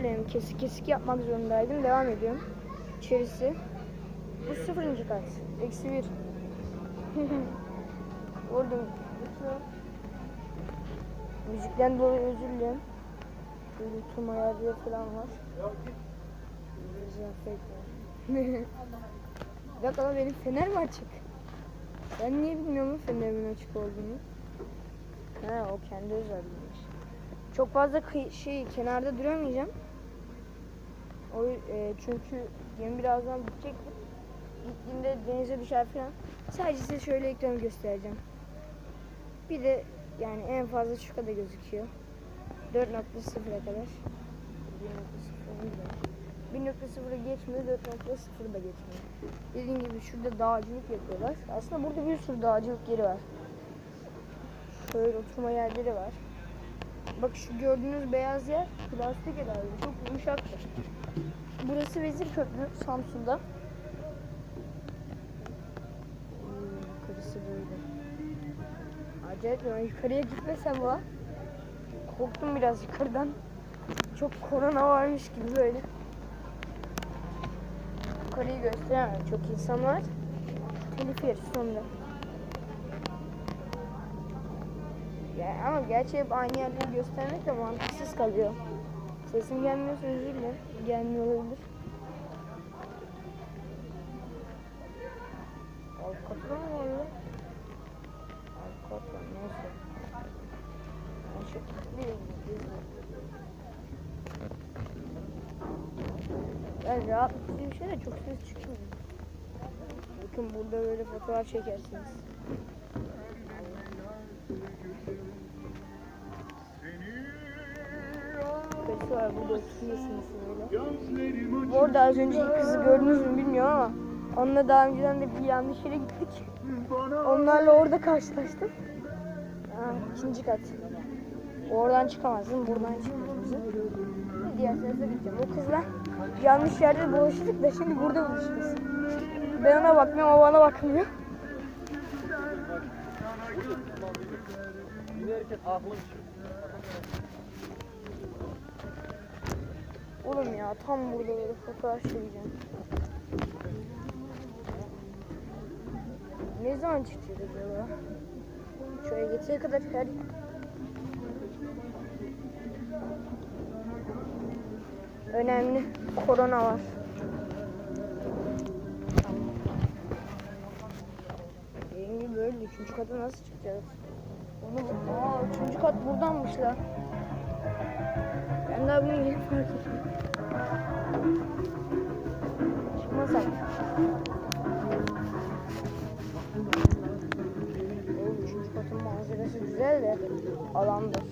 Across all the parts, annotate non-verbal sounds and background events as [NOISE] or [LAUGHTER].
dilerim. Kesik kesik yapmak zorundaydım. Devam ediyorum. İçerisi. Bu sıfırıncı kat. Eksi bir. [LAUGHS] Vurdum. Müzikten dolayı özür dilerim. Böyle tüm ayarları falan var. Bir dakika lan benim fener mi açık? Ben niye bilmiyorum fenerimin açık olduğunu. Ha o kendi özelliğiymiş. Çok fazla şey kenarda duramayacağım. O e, çünkü gemi birazdan bitecektir. Gittiğinde denize düşer falan. Sadece size şöyle ekranı göstereceğim. Bir de yani en fazla şu kadar gözüküyor. 4.0'a kadar. 1.0 1.0'ı geçmiyor, 4.0 da geçmiyor. Dediğim gibi şurada dağcılık yapıyorlar. Aslında burada bir sürü dağcılık yeri var. Şöyle oturma yerleri var. Bak şu gördüğünüz beyaz yer plastik herhalde. Çok yumuşaktır. Burası Vezir Köprü Samsun'da. Hmm, Yukarısı böyle. Acayip ya yukarıya gitmesem var. Korktum biraz yukarıdan. Çok korona varmış gibi böyle. Yukarıyı gösteremem. Çok insan var. Telif yeriz sonunda. Ama gerçi hep aynı yerleri göstermek de mantıksız kalıyor. Sesim gelmiyorsa özür dilerim. Gelmiyor olabilir. Katı mı var ya? Var neyse. Ben şu Ben rahat bir şey de çok ses çıkmıyor. Bakın burada böyle fotoğraf çekersiniz. Var burada oturuyorsunuz böyle. Bu arada az önceki kızı gördünüz mü bilmiyorum ama onunla daha önceden de bir yanlış yere gittik. Onlarla orada karşılaştım. Ha, ikinci kat. Oradan çıkamazdım, buradan çıkamazdım. Diğer sesle gideceğim. O kızla yanlış yerde buluştuk da şimdi burada buluşuyoruz. Ben ona bakmıyorum, o bana bakmıyor. Giderken aklım Oğlum ya tam burada böyle fotoğraf çekeceğim. Ne zaman çıkacak acaba? Şöyle yeteye kadar çıkar. Önemli. Korona var. Gibi böyle üçüncü kata nasıl çıkacağız? Onu, aa, üçüncü kat buradanmış lan. Ben daha bunu yeni fark ettim. Çıkmasak. Oğlum üçüncü katın manzarası güzel de alandır.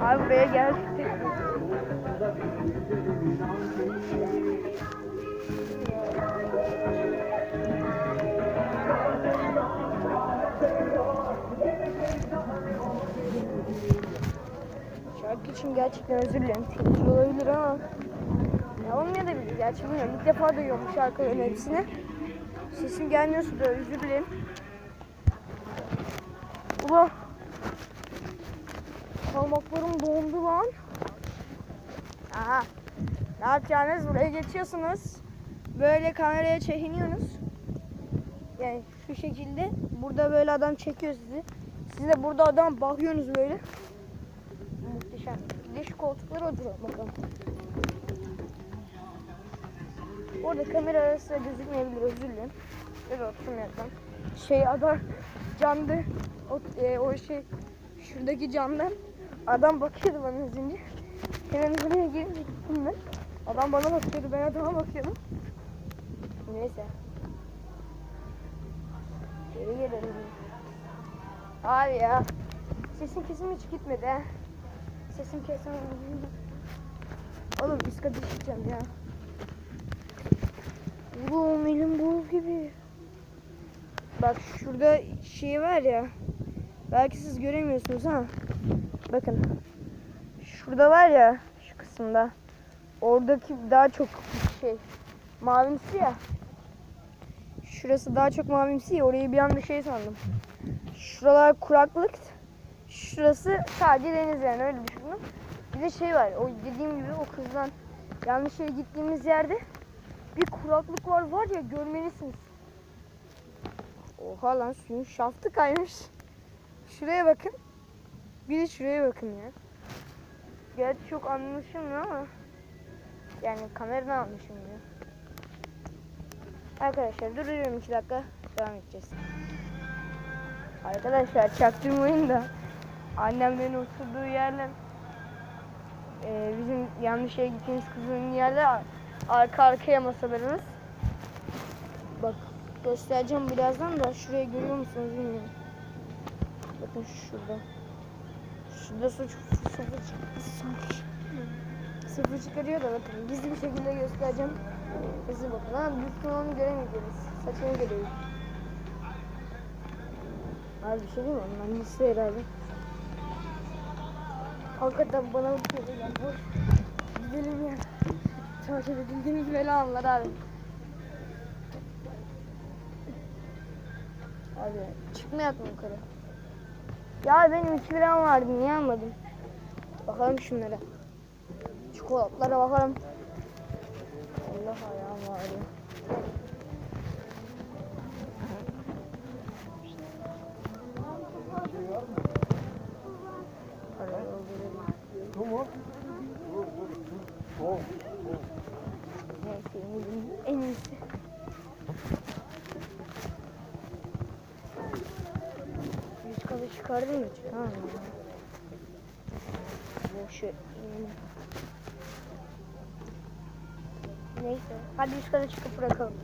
Abi buraya geldik. İçin gerçekten özür dilerim. Tehlikeli olabilir ama ya olmayabilir. Gerçi bilmiyorum. İlk defa duyuyorum bu şarkıların hepsini. Sesim gelmiyorsa da özür dilerim. Ulan. Parmaklarım dondu lan. Aha. Ne yapacağınız? Buraya geçiyorsunuz. Böyle kameraya çekiniyorsunuz. Yani şu şekilde. Burada böyle adam çekiyor sizi. Siz de burada adam bakıyorsunuz böyle. De şu koltuklara oturuyor bakalım. Orada kamera arası gözükmeyebilir özür dilerim. Böyle oturum yapmam. Şey adam camda o, e, o şey şuradaki camdan adam bakıyordu bana az önce. Hemen oraya girince gittim ben. Adam bana bakıyordu ben adama bakıyordum. Neyse. Geri gelelim. Abi ya. Sesin kesim hiç gitmedi ha. Sesim kesim Oğlum kata çıkacağım ya. Oğlum elim buz gibi. Bak şurada şey var ya. Belki siz göremiyorsunuz ha. Bakın. Şurada var ya şu kısımda. Oradaki daha çok şey mavimsi ya. Şurası daha çok mavimsi ya orayı bir anda şey sandım. Şuralar kuraklık. Şurası sadece deniz yani öyle düşündüm. Bir de şey var o dediğim gibi o kızdan yanlış yere gittiğimiz yerde bir kuraklık var var ya görmelisiniz. Oha lan suyun şaftı kaymış. Şuraya bakın. Bir de şuraya bakın ya. Gerçi çok anlaşılmıyor ama yani kameradan anlaşılmıyor. Arkadaşlar duruyorum iki dakika devam edeceğiz. Arkadaşlar çaktırmayın da annemlerin oturduğu yerler e, bizim yanlış yere gittiğimiz kızın yerler arka arkaya masalarımız. Bak göstereceğim birazdan da şuraya görüyor musunuz bilmiyorum. Bakın şurada. Şurada su sıfır çıktı. Sıfır çıkarıyor da bakın gizli bir şekilde göstereceğim. Hızlı bakın ama büyük ihtimalle göremeyeceğiz. Saçını görüyoruz. Abi bir şey değil mi? Ondan lise herhalde. Hakikaten bana bakıyor ya. Boş. Gidelim ya. Takip edildiğimiz böyle anlar abi. Abi çıkmayak mı yukarı? Ya benim 2 liram vardı niye almadım? Bakalım şunlara. Çikolatlara bakalım. Allah ayağım ağrıyor. Neyse iyiyim. en iyisi. Yüz kalı çıkardın mı? Tamam. Boşu. Neyse. Hadi üst kata çıkıp bırakalım.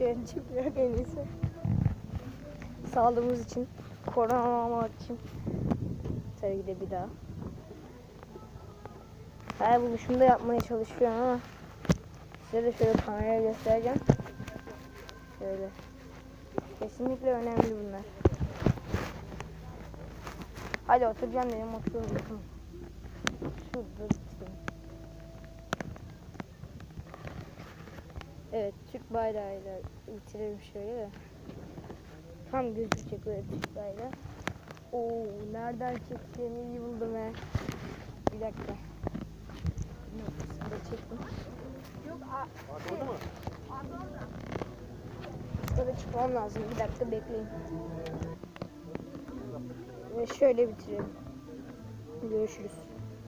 Yere çıkmayak en iyisi. Sağlığımız için, korona olmamak için. Tabii de bir daha. Her buluşumda yapmaya çalışıyorum ama size de şöyle kameraya göstereceğim. Şöyle. Kesinlikle önemli bunlar. Hadi oturacağım dedim oturuyorum. Bakın. Şurada tutayım. Evet Türk bayrağıyla bitirelim şöyle de. Tam gözükecek böyle Türk bayrağı. Oo nereden çekeceğimi iyi buldum he. Bir dakika. Noktasını da çektim. Orada mı? Şurada çıkmam lazım. Bir dakika bekleyin. Ve şöyle bitirelim. Görüşürüz.